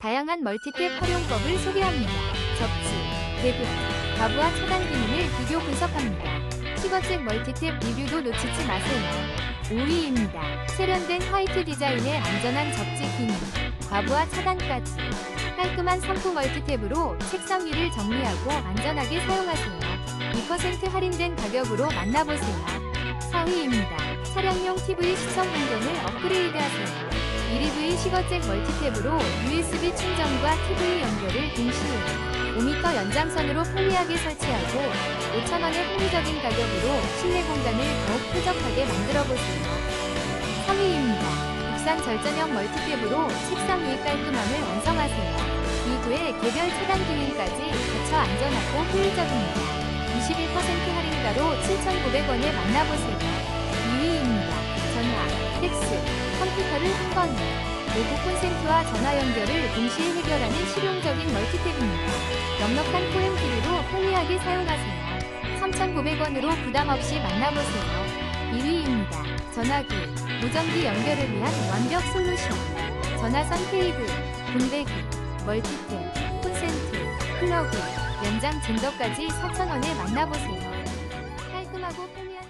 다양한 멀티탭 활용법을 소개합니다. 접지, 대분, 가부와 차단 기능을 비교 분석합니다. 10번째 멀티탭 리뷰도 놓치지 마세요. 5위입니다. 세련된 화이트 디자인의 안전한 접지 기능, 과부하 차단까지 깔끔한 상품 멀티탭으로 책상 위를 정리하고 안전하게 사용하세요. 2% 할인된 가격으로 만나보세요. 4위입니다. 차량용 TV 시청 환경을 업그레이드하세요. 1EV 10어잭 멀티탭으로 USB 충전과 TV 연결을 동시에 5m 연장선으로 편리하게 설치하고 5,000원의 합리적인 가격으로 실내 공간을 더욱 쾌적하게 만들어보세요. 3위입니다. 국산 절전형 멀티탭으로 책상 위 깔끔함을 완성하세요. 이후에 개별 차단 기능까지 거쳐 안전하고 효율적입니다. 21% 할인가로 7,900원에 만나보세요. 3번 로고 콘센트와 전화 연결을 동시에 해결하는 실용적인 멀티탭입니다. 넉넉한 포용 길이로 편리하게 사용하세요. 3,900원으로 부담없이 만나보세요. 2위입니다. 전화기, 무전기 연결을 위한 완벽 솔루션 전화선 케이블, 분배기, 멀티탭, 콘센트, 플러그, 연장 젠더까지 4,000원에 만나보세요. 깔끔하고 편리한